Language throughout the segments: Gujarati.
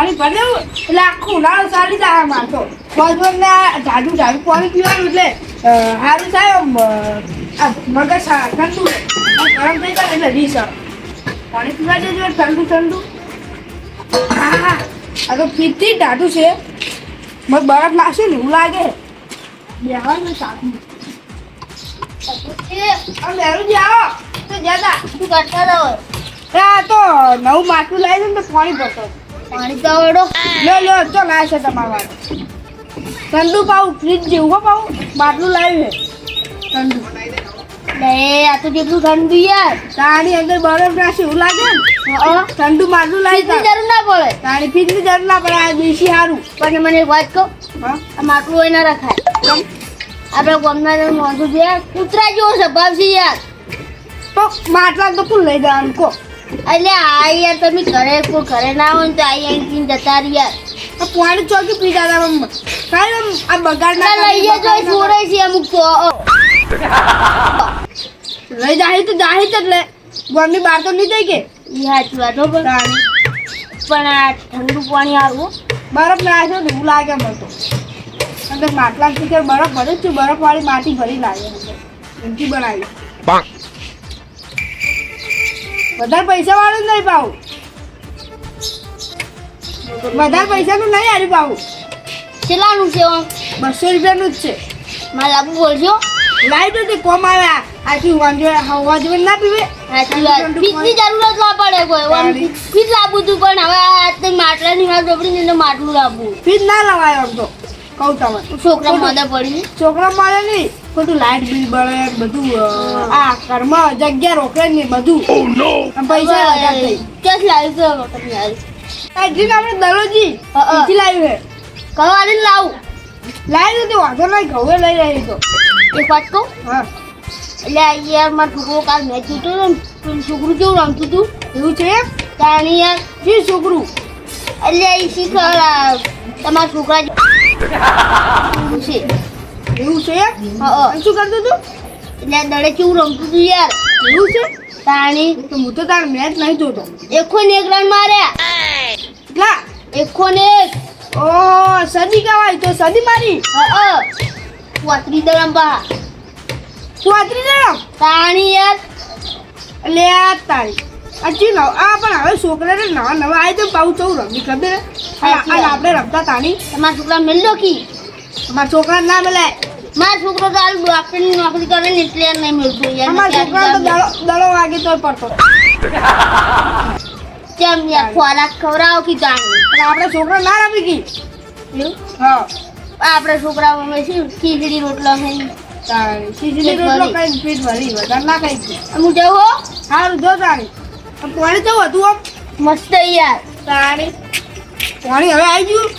પાણી ભરેલું એટલે આખું ઉનાળો ચાલી જાય મારતો બસ ને આ જાડું જાડું પાણી પીવાનું એટલે સારું થાય મગજ ઠંડુ. ગરમ થઈ જાય એટલે રીસ. પાણી પીવા દેજો ઠંડુ ઠંડુ. હા હા. આ તો ફીરથી ટાઢું છે. મને બરફ લાગશે ને એવું લાગે. બેહવાનું સારું તો નવું માટલું લાવી ને તો પાણી ભરતો. પાણી તો લો લો ચો લાય છે તમારા. ઠંડુ પાવું ફ્રીજ જેવું હો પાવું માટલું લાવ્યું છે. ઠંડુ લે આ તો કેટલું ઠંડુ યાર તાણી અંદર બરફ નાખશે એવું લાગે ને ઠંડુ માટલું લાવી જરૂર ના પડે. તાણી. ફ્રીજની જરૂર ના પડે આ દેશી સારું પણ મને એક વાત કહું? હા? આ માટલું હોય ના રખાય. આપણે ગમના મોંઘું છે કૂતરા જેવો સ્વભાવ છે યાર. તો માટલા તો ફૂલ લઈ જવાનું? કો. એટલે આ યાર તમે ઘરે ઘરે ના હોય તો આ યાર પીને જતા રહ્યા. આ પાણી ચોકી પી જતા મમ્મા? કાંઈ આ બગાડ ના લઈએ લઈ છોડે છે અમુક તો. લઈ જાહી તો જાહી જ એટલે. ગોળની બહાર તો નહીં જઈ કે? ઈ સાચી વાત હો પણ. આ ઠંડુ પાણી આવું. બરફ ના છે ને એવું લાગે મને તો. અંદર માટલા બરફ ભરે છે બરફ વાળી માટી ભરી લાગે એમથી બનાવી. વધારે પૈસા વાળું નહીં પાવું વધારે પૈસાનું નહીં હારી પાવું કેટલાનું છે બસો રૂપિયાનું જ છે. મારે લાગુ બોલજો. લાવી દો તે કોમ આવે. આથી વાંધો હવા જેવું ના પીવે. વાત. ફીસની જરૂરત ના પડે કોઈ. ફીજ લાવવું હતું પણ હવે આ માટલા માટલાની હાથ ચોપડીને એને માટલું લાવવું ફીજ ના લવાય આમ તો. કહું તમે છોકરા મોદા પડી. છોકરા મળે નહીં. ખોટું લાઇટ બિલ બળે બધું આ કર્મ જગ્યા રોકે ને બધું. આમ પૈસા ક્યાં લાવ્યું છે આપણે દરોજી હા. લાવ્યું છે. કવાડીને લાવું. લાવી તો વાંધો નહીં ઘઉં લઈ રહી તો. એક વાત કહું? હા. એટલે યાર મારો છોકરો કાલ મેચ જીતો ને પેલું છોકરું કેવું રમતું હતું? એવું છે તાણી યાર. જે છોકરું? એટલે એ શીખર તમારા છોકરા છે. એવું છે? એમ શું કરતું તું એટલે દડે કેવું રમતું હતું યાર? એવું છે? તાણી. તો હું તો તાર મેચ નહીં જોતો. એકો ને એક રન માર્યા. કેટલા? એકો ને એક. ઓ સદી કહેવાય તો સદી મારી. હા પોતરી દરમ બા ચોત્રી દરમ તાણી યાર. આ તારી હજી નવ. આ પણ હવે છોકરાને નવા નવા આવી તો બહુ ચૌ રમી ખબર આપણે રમતા તાણી. તમારા છોકરા મેળ્યો કી. અમારા છોકરા ના મળે મારા છોકરો તો હાલ ડોક્ટરની નોકરી કરે ને એટલે નહીં મળતું. યાર અમારા છોકરા તો દડો દડો વાગે તો પડતો. કેમ યાર ખોરાક ખવડાવો કે તાણી પણ આપણે છોકરો ના રમી ગઈ? હા. આપણે છોકરાઓ અમે શું ખીચડી રોટલા ખાઈ ખીચડી રોટલો. કઈ પેટ ભરી વધારે ના કઈ હું જવો સારું જો તારી. પણ તો હતું આમ? મસ્ત યાર. તારી. પાણી હવે આવી ગયું?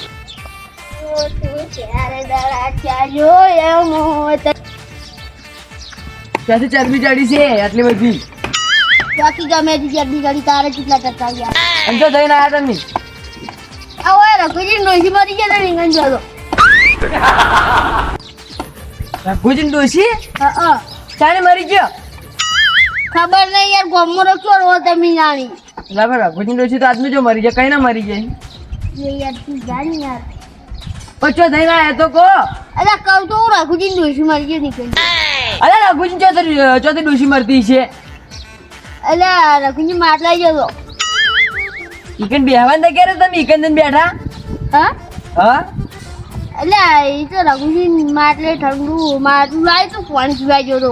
ત્યાંથી ચરબી ચડી છે આટલી બધી? બાકી ગમે તે ચરબી કરી તારે કેટલા કરતા ગયા એમ તો જઈને આવ્યા તમે. આ ઓય રઘુજી ડોસી મરી ગયા તા રીંગણ જોડો રઘુજી ડોશી? હા હા. ચાને મરી ગયો? ખબર નહીં યાર ગમો રખ્યો રો તમે જાણી. બરાબર રઘુજી ડોશી તો આદમી જો મરી જાય. કઈ ના મરી જાય? યાર તું જાણી યાર. ઓછો જઈને આવ્યા તો કહો. અલા કહું તો હું રઘુજી ડોસી મરી ગયો નીકળી. અરે રઘુજી ચોથી ચોથી ડોશી મરતી છે. અલા રઘુજી માટલા જતો ઈકન બેહવાન તો ક્યારે તમે? જઈને બેઠા? હા? હા? અલા એ તો રઘુજી માટલે ઠંડુ માટલું લાવી તો પાણી પીવા જતો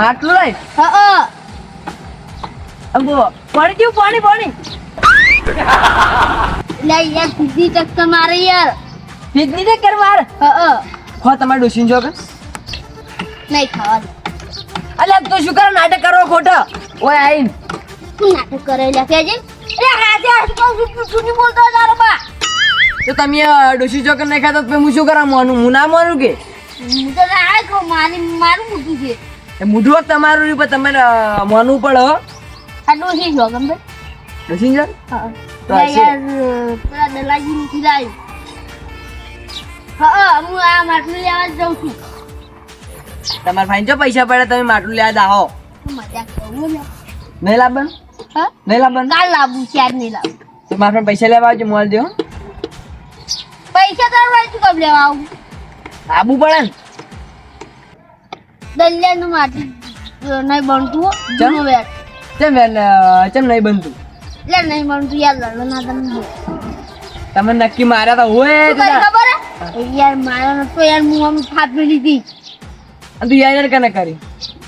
માટલું લાય? હા અંગો પાણી કેવું? પાણી પાણી. એટલે યાર સીધી ચક્કર મારે યાર. પીજની તે કર માર હા હા હો તમારે ડોશી જો કે નહીં ખાવા દે. અલ્યા તો શું કરો? નાટક કરો ખોટા. ઓય આઈન નાટક કરે કેજે અરે હાથે હાથ નહીં બોલતો તારો બા. તો તમે ડોસી ડોશી ચોકર નહીં ખાતો તો હું શું કરા મોનું હું ના મોનું કે? હું તો ના કહું માની મારું મોટું છે. એ મૂઢું તમારું રહ્યું પણ તમારે માનવું પડે હો. આ ડોસી ગમે ડોશી જો. હા. તો યાર પેલા દલાજી હા હું આ માટલું લેવા જ છું. તમારે ફાઈન જો પૈસા પડે તમે માટલું લેવા દાહો મજાક કરું ને. નહીં લાવવાનું? હા? નહીં લાવવાનું? કાલ લાવું ચાર નહીં લાવું. તો મારા પાસે પૈસા લેવા આવજો મોલ દેવો પૈસા તાર શું કામ લેવા આવું. આબુ પડે ને? દલિયાનું માટલું નહીં બનતું ચમ? વેર. ચમ વેર ચમ નહીં બનતું? એટલે નહીં બનતું યાર લડો ના તમને તમે નક્કી માર્યા તો હોય ખબર? યાર મારો નતો યાર હું આમ ફાટવી લીધી તું. યાર યાર કને કરી?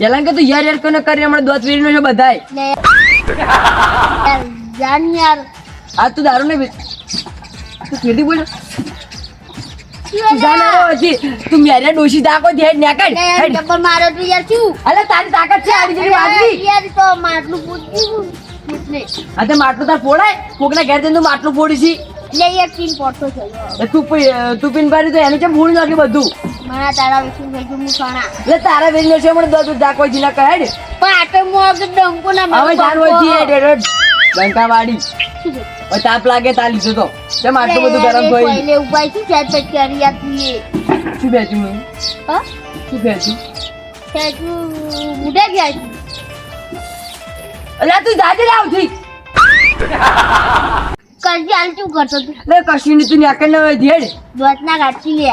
એલા કે તું યાર યાર કને કરી? હમણાં દોત છે બધાય. જાન યાર. આ તું દારૂ ને તું ફીરથી બોલ. તું મેરે ડોશી તાકો દે નેકડ ચપ્પલ મારો તો યાર શું? અલે તારી તાકાત છે આડી જેવી વાગવી યાર તો માટલું પૂછ્યું આ તે માટલું તાર ફોડાય. કોકના ઘેર જઈને માટલું ફોડી છી એટલે યાર તીન પોટો થયો તું તું પીન તો એને કેમ ફોડી નાખ્યું બધું? મારા તારા વિશે થઈ ગયું હું એટલે તારા વેરી છે મને દોત દાકો જીના કહે હેડ પણ આટો મોગ ડંકો ના હવે જાન હોય છે? હવે તાપ લાગે તા લીધો તો. કેમ આટલું બધું ગરમ થઈ? પહેલે ઉપાય શું? છે તે કરી આપીએ. શું બેઠું મેં હા? શું તે તું ઉડે ગયા અલ્યા તું જાજે લાવથી કરજી હાલ શું કરતો તું? લે કશું નહીં તું ન્યાકર ના ધેડ. દોતના ગાંઠી લે.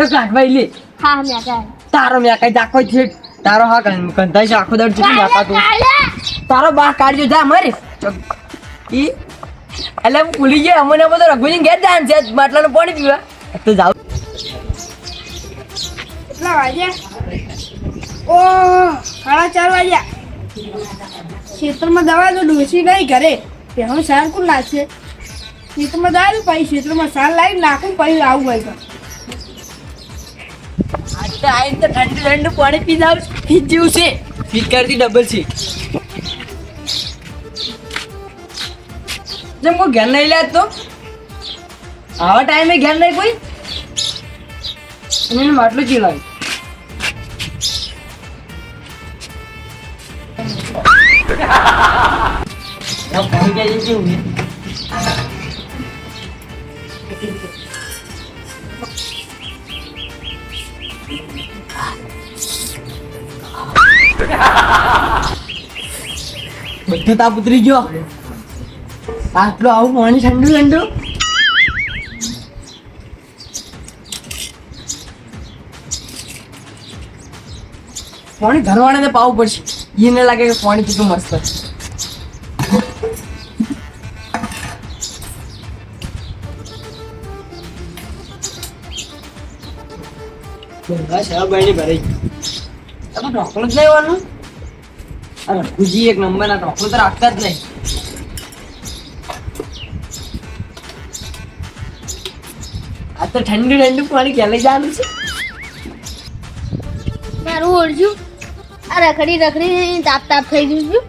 એ કાઢવાઈ લે. હા કાંઈ તારો મેં કઈ દાખો છે. તારો હા કંધાઈ છે આખો દર ચૂકી નાખા તું તારો બા કાઢજો જા મરે. ઈ એટલે હું ભૂલી ગયો અમને બધો રઘુજી ઘેર જાય છે માટલાનું પાણી પીવા. તો જાવ કેટલા વાગ્યા? ઓ સાડા ચાર વાગ્યા. ખેતરમાં દવા તો ડોસી નહીં ઘરે. પહેલું સાર કોણ નાખશે ખેતરમાં દઉં પછી ખેતરમાં સાર લાવી નાખું પછી આવું હોય તો. આજ તો ઠંડુ ઠંડુ પાણી પી જાવ ફીજ જેવું છે. ફીકરથી ડબલ છે. જેમ કોઈ ઘેર નહીં લે તો? આવા ટાઈમે ઘેર નહીં કોઈ? એને માટલું ચી લાવ્યું બધો તાપ ઉતરી ગયો. આટલું આવું પાણી ઠંડુ ઠંડુ? પાણી ઘરવાળાને પાવું પડશે. એને લાગે કે પાણી કીધું મસ્ત. બધા શરાબાઈની ભરાઈ તમે ઢોકળું જ લેવાનું? અરે ઢોકળું તો રાખતા જ નહીં. આ તો ઠંડુ ઠંડુ પાણી ક્યાં લઈ જવાનું છે? મારું ઓળજું આ રખડી રખડી તાપ તાપ થઈ ગયું છું.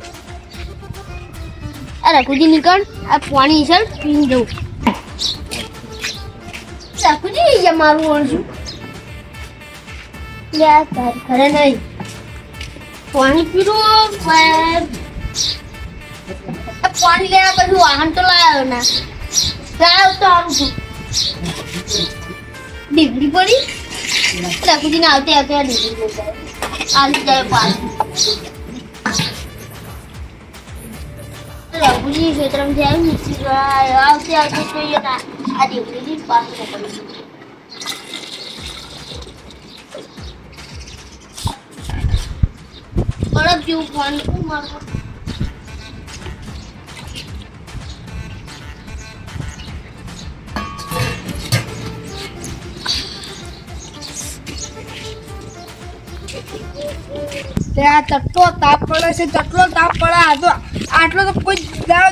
આ રખુજી નીકળ. આ પાણી છે પીને જવું. રખુજી મારું ઓળજું ઘરે નહીં. પાણી પીરું પણ લેવા પછી વાહન તો લાવ્યો ના. લાવ્યો તો સારું છું ડીગડી પડી. રઘુજીને આવતે આવતી આ ડીગડી પડી જાય. આવી જાય પાણી. રઘુજી ખેતરમાં જાય આવતી આવતી આવતે આવતે જોઈએ ના આ ડીગડી પાસે બરફ જેવું પાણી શું મારું તે ચટલો તાપ પડે છે, ચટલો તાપ પડે. આ તો આટલો તો કોઈ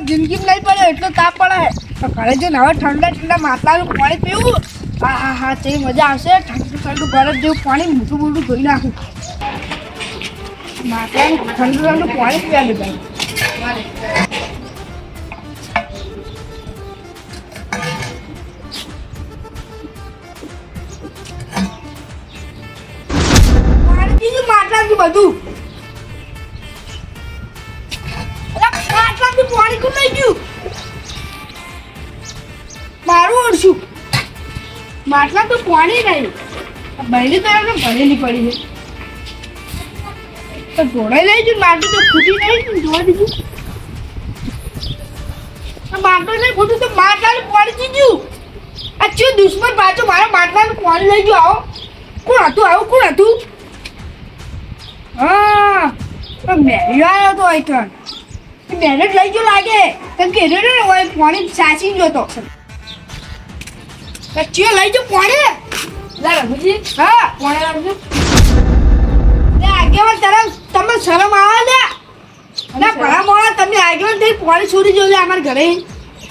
જિંદગીમાં નહીં પડે એટલો તાપ પડે. તો ઘરે જઈને હવે ઠંડા ઠંડા માતાનું પાણી પીવું. હા હા હા તે મજા આવશે. ઠંડુ ઠંડુ ગરમ જેવું, પાણી મોટું મોટું ધોઈ નાખું. ઠંડુ ઠંડુ પાણી પીવા લીધા બધું પાણી કોણ ગયું મારું ઓળશું. માટલા તો પાણી નહીં. બહેની તો એમને ભરેલી પડી છે. તો ઢોળાઈ લઈ જુ માટલું તો ફૂટી નહીં જોવા દીધું. આ નહીં ફૂટ્યું તો માટલાનું પાણી પીધું આ ચિયો દુશ્મન પાછો મારા માટલાનું પાણી લઈ ગયો આવો. કોણ હતું આવું કોણ હતું? હા મેરી આવ્યો તો એકણ મેરે લઈ ગયો લાગે. કેમ કે ને હોય પાણી સાચી ગયો તો ચિયો લઈ ગયો પાણી. લા રઘુજી હા લાવજો લે આગેવાન તારા તમે શરમ આવે ને? અને ભલા મોડા તમને આગેવાન થઈ પાણી છોડી જોજો અમારા ઘરે.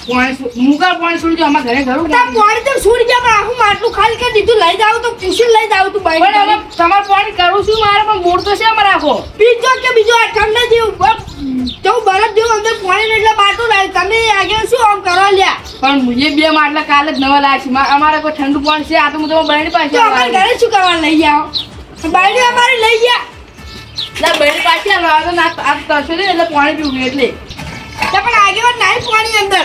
પાણી મુકા પાણી છોડી અમારા ઘરે ઘરું તા પોણી. તો છોડી ગયા પણ આખું માટલું ખાલી કરી દીધું લઈ જાવ તો પૂછીને લઈ જાવ તું પણ હવે તમારે પોણી કરું છું મારે પણ મૂળ તો છે અમારે આખો બીજો કે બીજો આ ઠંડા જેવું તો બરફ જેવું અંદર પોણી એટલે બાટું લાગે તમે આગળ શું આમ કરવા લ્યા? પણ મુજે બે માટલા કાલે જ નવા લાગે છે. અમારે કોઈ ઠંડુ પાણી છે? આ તો હું તમારા બહેની પાસે અમારે ઘરે શું કરવા લઈ જાઓ? બાયડી અમારે લઈ ગયા. લા બહેની પાછી લાવ્યો તો ના આ ને એટલે પાણી પીવું એટલે. પણ આગેવાન નાઈ પાણી અંદર.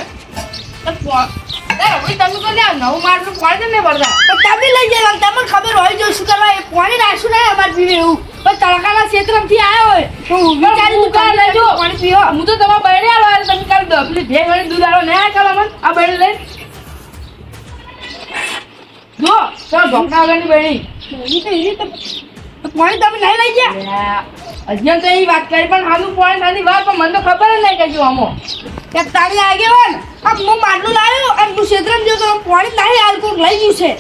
લા તમે તો લ્યા નવું માટલું પાણી કેમ નહીં ભરતા. તમે લઈ જાય તમને ખબર હોય જો શું કરવા એ પાણી નાખશું ને અમારે પીવે એવું. પણ તડકાના ક્ષેત્રમાંથી આવ્યો હોય તો તું કાલે લઈ જાઓ પાણી પીવો. હું તો તમારા બહેને આલો એટલે તમે કાલે દ- પેલી ભેગ વાળી દૂધ ને મને આ બહેને લઈ જો ચાલો ઢોકણા વગરની બહેની પાણી તમે નહીં લઈ ગયા? હજી તો એ વાત કરી પણ આનું પોઈન્ટ આની વાત પણ મને તો ખબર જ નહીં કશું આમાં. ત્યાં તારી ને આ હું માટલું લાવ્યો અને તું ક્ષેત્રમ જો તો પોઈન્ટ તાળી હાલ કોક લઈ ગયું છે.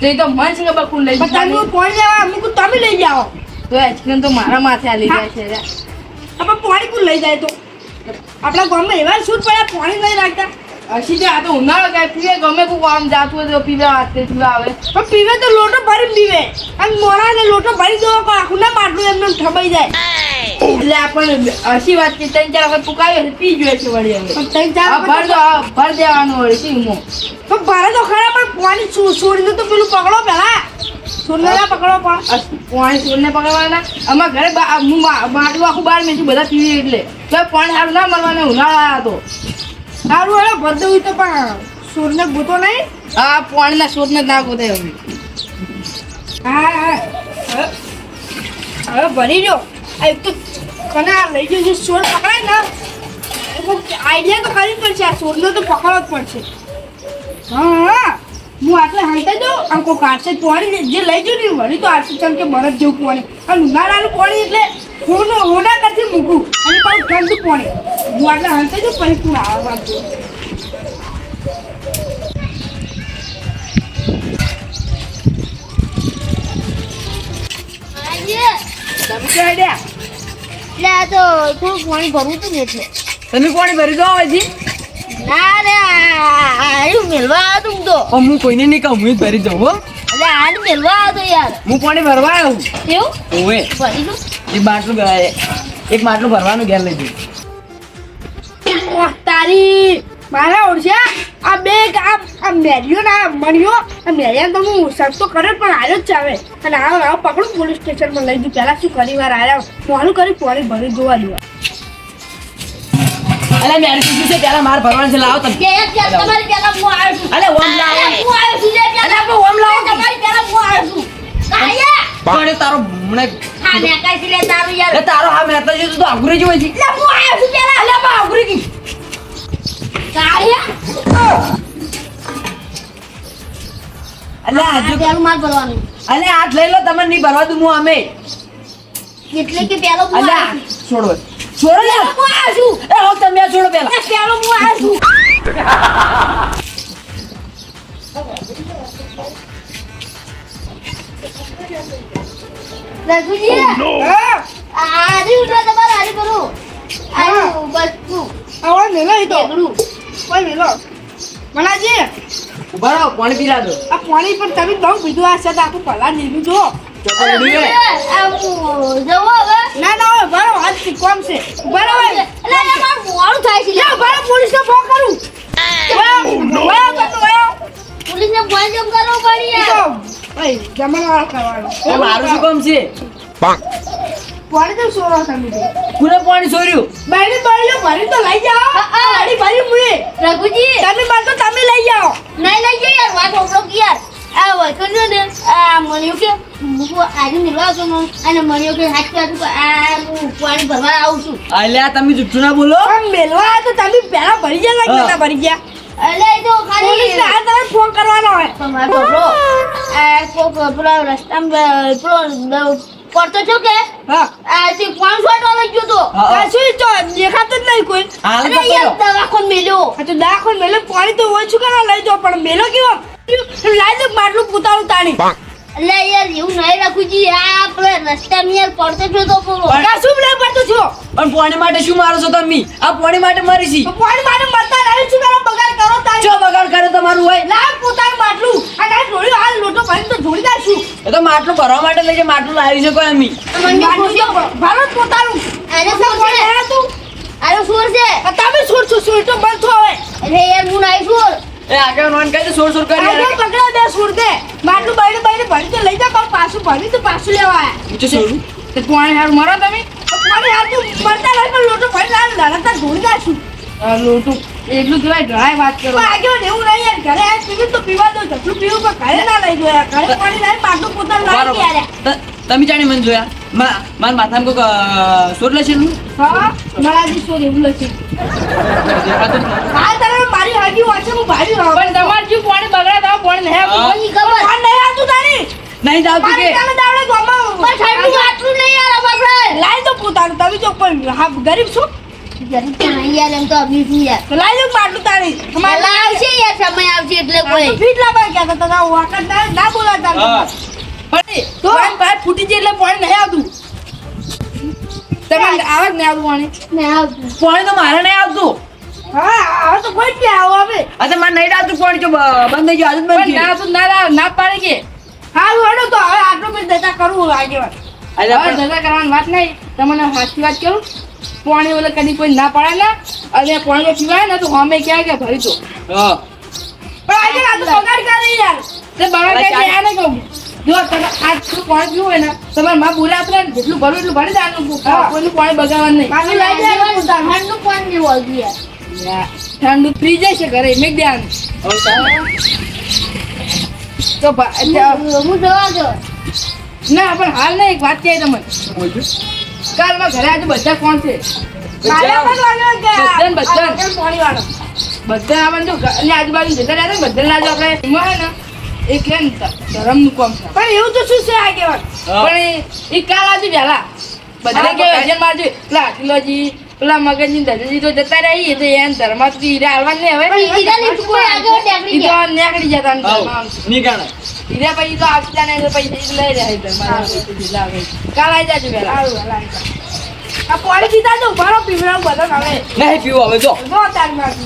તો એ તો મન છે કે બકુલ લઈ પણ તમે પોઈન્ટ લેવા અમુક તમે લઈ જાઓ. તો એક્સિડન્ટ તો મારા માથે આલી જાય છે. આપણે પોણી કોણ લઈ જાય તો? આપણા ગામમાં એવા શું પડ્યા પોણી નહીં રાખતા. હસી જાય આ તો ઉનાળો જાય પીવે ગમે કોઈ આમ જાતું હોય તો પીવે હાથે પીવા આવે. પણ પીવે તો લોટો ભરી પીવે. અને મોરાને લોટો ભરી દેવો પણ આખું ના માટલું એમને એમ થબાઈ જાય. એટલે આપણને હસી વાત કે ત્રણ ચાર વખત પુકાવી છે પી જોઈએ છે વળી હવે ત્રણ ચાર ભર દો ભર દેવાનું વળી શું હું તો ભરે તો ખરા પણ પાણી છોડીને તો પેલું પકડો પેલા છોડને ના પકડો પણ. પાણી ને પકડવાના. અમારા ઘરે હું માટલું આખું બહાર મેં બધા પીવી એટલે. તો પાણી સારું ના મળવાને ઉનાળો આવ્યો તો. સારું હેડો ભર દેવું તો પણ સૂરને ગૂતો નહીં. આ પાણીના સૂરને ના ગૂતે હવે હા હા. હવે ભરી જો આ એક તો કના લઈ જજો સોર પકડાય ને આઈડિયા તો કરવી પડશે. આ સોરનો તો પકડવો જ પડશે. હા હા. હું આટલે હાલતા જાઉં? આમ કોઈ કાઢશે પાણી જે લઈ જઉં ને વળી તો આટલું ચાલ કે બરફ જેવું પાણી. અને ઉનાળાનું પાણી એટલે હું હોના કરતી મૂકું અને પાછું ઠંડુ પાણી. હું આટલે હાલતા જાઉં પછી તું આવવા તમે તો થોડું પાણી ભરવું ને એટલે. તમે પાણી ભરી દો હજી. ના રે આ- આયું મેલવા આવ્યો તું તો. પણ હું કોઈને નહીં કહું હું ભરી દઉં હો. એટલે આને મેલવા આવ્યો યાર. હું પાણી ભરવા આવ્યો એવું? ઓવે. ભરી દઉં. એક માટલું એક માટલું ભરવાનું ઘેર લઈ જઉં તારી મારા ઓળખ્યા આ બે આ આ મેરિયો ના મણિયો આ મેરિયા તો હું સસ્તો કરે પણ આવ્યો જ છે અને આવો આવો પકડું પોલીસ સ્ટેશનમાં લઈ જઉં પહેલા શું કરી વાર આવ્યા મોડું કરી પોલીસ ભરી જોવા દો અલે મેં કીધું છે પેલા માર ભરવાનું છે લાવો તમે. કે યાર, કે તમારી પેલા હું આવ્યો છું. અલે ઓમ લાવો. અરે, હું આવ્યો છું પહેલા અલે, આપણે ઓમ લાવો. તમારી પેલા હું આવ્યો છું. કાયા પણ તારો મને હા મેં કાંઈ છે તારો યાર. તારો હા મેં તો જોયું તો અઘરી જોઈ છે. એટલે હું આવ્યો છું પેલા. અલે બા અઘરી કી કાયા અલે આ આજુ પહેલું માર ભરવાનું. અલે હાથ લઈ લો તમને નહીં ભરવા દઉં હું અમે એટલે કે પેલો હું અલે છોડો છોડો ને હું આવ્યો છું. એ હો તમે છોડો પેલા એ પેલો હું આવ્યો છું. રઘુજી હા આરી ઉઠો તમારે આરી કરું. આરી બચકું આવો મેલો એ તો. કોઈ મેલો. મનાજી ઊભા રહો પાણી પીલા દો. આ પાણી પણ તમે બહુ પીધું આ સાથે આખું પલા લીધું જો. ના ના હવે ભરો હાથ છે ભરો થાય છે લ્યો, ભરો ફોન કરું કેમ કરવો પડી યાર શું કામ છે પાણી સોરો તમે કોને છોડ્યું બાયડી બાયડીઓ ભરી તો લઈ જાઓ. બાયડી ભરી મુએ રઘુજી તમે બાર તો તમે લઈ જાઓ. નહીં લઈ જઈ યાર વાત યાર. આ વખત છે ને આ મણ્યો કે હું આજે મિલવા છું ને અને મણ્યો કે હાથ કે હાથ આ હું પાણી ભરવા આવું છું. અલ્યા તમે જુઠ્ઠું ના બોલો? મેલવા તો તમે પહેલા ભરી ગયા લાગે ભરી ગયા? એટલે તો ખાલી આ તરફ ફોન કરવાનો હોય. તમારે તો આ કોક પેલો રસ્તામાં પેલો પડતો છો કે? હા. આ તે કોણ ગયો તો. આ શું તો દેખાતું જ નહીં કોઈ. અરે યાર કરો. મેલ્યો. આ તો મેલે પાણી તો ઓછું કરવા લઈ જાઓ પણ મેલો કેવો? લાઈ દો માટલું પોતાનું તાણી. એટલે યાર એવું નહીં રાખવું જી આ પેલા રસ્તામાં યાર પડતો છો તો પણ- આ શું લે પડતું છો? પણ પોણી માટે શું મારો છો તમે? આ પાણી માટે મારી છી તો પાણી માટે મરતા રહી શું કરો બગાડ કરો તાણી ચો બગાડ કરે તમારું હોય? લાવ પોતાનું માટલું. આ તારી જોડી હાલ લોટો ભરીને તો જોડી દાશું એ તો માટલું ભરવા માટે લઈ જાય માટલું લાવી શકો એમ ભારત પોતાનું અરે શું છે હે તું અરે સુર છે તમે છોડ છો છોડ તો બંધ થો હવે. અરે યાર હું નાઈ છું એ આગળ નોન કહી સોર સોર કરી આજે પકડા દે છોડ દે. માટલું બઈને બઈને ભરી તો લઈ જા પણ પાછું ભરી તો પાછું લેવા આયા. તે હાર મરો તમે? પાણી હાર તું મરતા રહે પણ લોટો ભરી લાવ લડતા લોટું એટલું કહેવાય ડરાય વાત કરો. આગળ એવું નહીં યાર ઘરે આ પીવી તો પીવા દો જેટલું પીવું પણ ઘરે ના લઈ ગયો યાર ઘરે પાણી લાવી માટલું પોતાનું લાવી. તમે જાણી મને જોયા? મા- મારા માથામાં કોઈક અ, સોર હા મરાજી સોર એવું તારે મારી હાગી વાંચે હું ભારી રાવ પણ તમારે શું પાણી બગડે તો પાણી નહીં આવતું. મને ખબર. નહીં આવતું તારી. નહીં આવતું કે. તમે દાવડે ગોમાં પણ ઠંડુ આટલું નહીં યાર અમારે લાઈ દો પોતાનું. તમે જો કોઈ હા ગરીબ છો? ગરીબ તો નહીં યાર એમ તો અભી છું યાર. લાઈ દો માટલું તારી. તમારે આવશે યાર સમય આવશે એટલે કોઈ. ફીટ લાવવા ગયા તારા વાકત ના બોલાતા પણ તો. ફૂટી જાય એટલે પાણી નહીં આવતું. તમારે આવે ને નહીં આવતું પાણી? ને આવતું. પાણી તો મારે નહીં આવતું. હા હવે તો કોઈ જ આવો હવે? આ તો મારે નહીં આવતું પાણી જો બંધ થઈ ગયું બંધ ના ગઈ. ના ના- ના પાડે કે હારું હેડો તો હવે આટલો મેં દેતા કરવું આગેવાન. અલ્યા હવે પણ- કરવાની વાત નહીં. તમને સાચી વાત કરું પાણી ઓલે કદી કોઈ ના પાડે ના અને પાણી પીવાય ને તો અમે ક્યાં ક્યાં ભરી દો હા. પણ આજે યાર? તે અરે કહું. જો તમે આજ થોડું પાણી પીવું હોય ને તમારે માં બોલે આપણે જેટલું ભરું એટલું ભરી દેવાનું. કોઈનું પાણી બગાડવાનું નહીં. પાણી યાર. યા, ઠંડુ થઈ જાય છે ઘરે મેં ધ્યાન તો હું જવા દો? ના પણ હાલ ના એક વાત કહી તમને. કાલમાં ઘરે આજે બધા કોણ છે? આ-. આ બધા આજુબાજુ જતા રહ્યા ને બધા લાજો આપણે. એમાં ને એ કે ને ધર્મનું છે. પણ એવું તો શું છે આગેવાન? હા. પણ એ- કાલ આજે વહેલા. બધા કે બધાય. જેમ આજે પેલા પેલા મગજની ધજજી તો જતા રહી તો એમ ધર્મ તો હીરા હાલવા નહીં હવે. નીકળી જતા ને. હીરા પછી તો આપતા નહીં તો પૈસા લઈ રહ્યા છે ધર્મ. કાલ આવી જાજો જાઓ. આ પાણી પીતા તો ઉભારો પીવડાવું બધો હવે નહીં પીવું હવે જો જો તારી વાત